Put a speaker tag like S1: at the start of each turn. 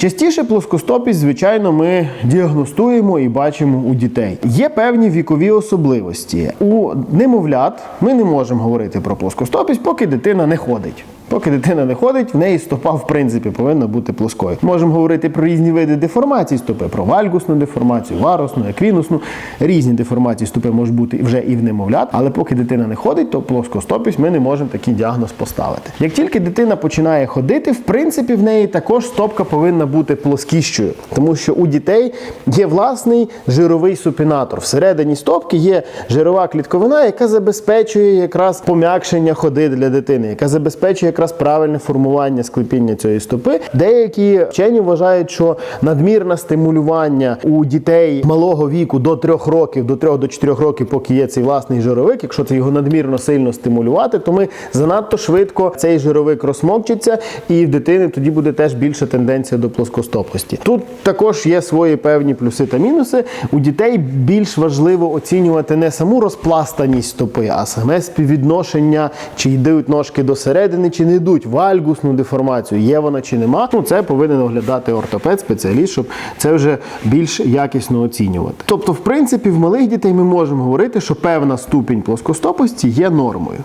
S1: Частіше плоскостопість, звичайно, ми діагностуємо і бачимо у дітей. Є певні вікові особливості. У немовлят ми не можемо говорити про плоскостопість, поки дитина не ходить. Поки дитина не ходить, в неї стопа в принципі повинна бути плоскою. Можемо говорити про різні види деформацій стопи, про вальгусну деформацію, варусну, еквінусну. Різні деформації стопи можуть бути вже і в немовлят, але поки дитина не ходить, то плоскостопість ми не можемо такий діагноз поставити. Як тільки дитина починає ходити, в принципі, в неї також стопка повинна бути плоскіщою, тому що у дітей є власний жировий супінатор. Всередині стопки є жирова клітковина, яка забезпечує якраз пом'якшення ходи для дитини, яка забезпечує якраз правильне формування склепіння цієї стопи. Деякі вчені вважають, що надмірне стимулювання у дітей малого віку до 3 років, до 3 до 4 років, поки є цей власний жировик, якщо це його надмірно сильно стимулювати, то ми занадто швидко цей жировик розмокчиться, і в дитини тоді буде теж більша тенденція до плоскостопості. Тут також є свої певні плюси та мінуси. У дітей більш важливо оцінювати не саму розпластаність стопи, а саме співвідношення, чи йдуть ножки до середини, чи не йдуть вальгусну деформацію, є вона чи нема. Ну це повинен оглядати ортопед, спеціаліст, щоб це вже більш якісно оцінювати. Тобто, в принципі, в малих дітей ми можемо говорити, що певна ступінь плоскостопості є нормою.